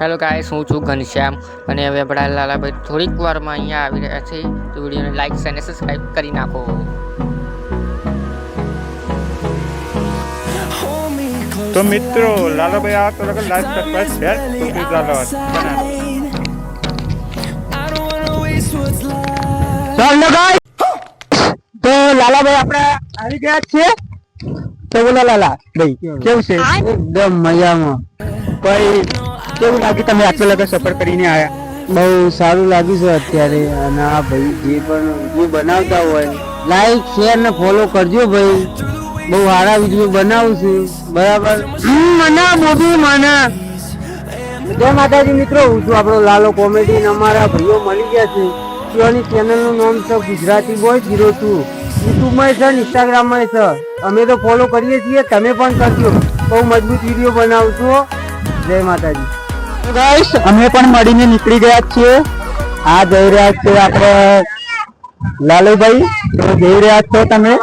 Hello guys હું છું ઘનશ્યામ અને હવે આપણા લાલાભાઈ થોડીક વારમાં અહીંયા આવી રહ્યા છે. તો વિડીયોને લાઈક અને સબસ્ક્રાઈબ કરી નાખો. તો મિત્રો લાલાભાઈ આ તો લગન લાઈક સબસ્ક્રાઇબ શેર તો લાલાભાઈ તો લાલાભાઈ આપણે આવી ગયા છે તો બોલો લાલા ભાઈ કેવું છે? એકદમ મજામાં. ભાઈ કેવું લાગ્યું તમે આટલો લગન સફર કરીને આવ્યા બહુ સારું લાગ્યું છે અત્યારે. અને આ ભાઈ જે પણ વીડિયો બનાવતા હોય લાઈક શેર ને ફોલો કરજો ભાઈ. બહુ સારા વીડિયો બનાવું છું. બરાબર? મના મોદી મના. જય માતાજી મિત્રો હું છું આપણો લાલો કોમેડી અમારા ભાઈઓ મળી ગયા છે. તેઓની ચેનલનું નામ છે ગુજરાતી બોય જીરો ટુ યુટ્યુબમાં છે ઇન્સ્ટાગ્રામમાં છે. અમે તો ફોલો કરીએ છીએ તમે પણ કરજો. બહુ મજબૂત વીડિયો બનાવશો જય માતાજી. ગાઈસ, અમે પણ મળીને નીકળી ગયા છીએ. આ જઈ રહ્યા છે આપણે લાલુભાઈ. જઈ રહ્યા છો તમે?